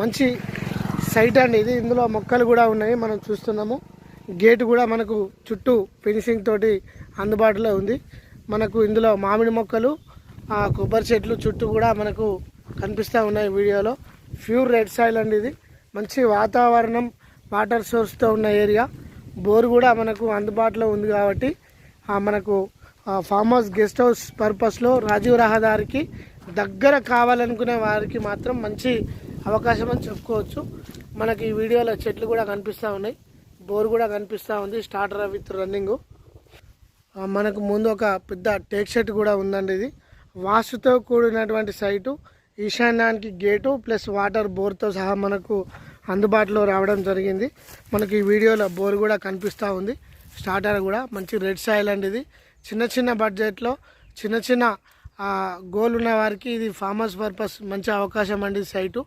మంచి సైట్ అండి ఇది. ఇందులో మొక్కలు కూడా ఉన్నాయి మనం చూస్తున్నాము. గేట్ కూడా మనకు చుట్టూ ఫినిషింగ్ తోటి అందుబాటులో ఉంది. మనకు ఇందులో మామిడి మొక్కలు ఆ, కొబ్బరి చెట్లు చుట్టూ కూడా మనకు కనిపిస్తూ ఉన్నాయి వీడియోలో. ప్యూర్ రెడ్ సాయిల్ అండి ఇది. మంచి వాతావరణం వాటర్ సోర్స్తో ఉన్న ఏరియా. బోర్ కూడా మనకు అందుబాటులో ఉంది కాబట్టి మనకు ఫామ్ హౌస్ గెస్ట్ హౌస్ పర్పస్లో రాజీవ్ రహదారికి దగ్గర కావాలనుకునే వారికి మాత్రం మంచి అవకాశం అని చెప్పుకోవచ్చు. మనకి ఈ వీడియోలో చెట్లు కూడా కనిపిస్తూ ఉన్నాయి. బోర్ కూడా కనిపిస్తూ ఉంది. Starter with running. మనకు ముందు ఒక పెద్ద టేక్ షెట్ కూడా ఉందండి ఇది. వాసుతో కూడినటువంటి సైటు ఈశాన్యానికి గేటు ప్లస్ వాటర్ బోర్తో సహా మనకు అందుబాటులో రావడం జరిగింది. మనకి ఈ వీడియోలో బోర్ కూడా కనిపిస్తూ ఉంది. స్టార్టర్ కూడా మంచి రెడ్ సాయిల్ అండి ఇది. చిన్న చిన్న బడ్జెట్లో చిన్న చిన్న గోల్ ఉన్న వారికి ఇది ఫార్మర్స్ పర్పస్ మంచి అవకాశం అండి సైటు.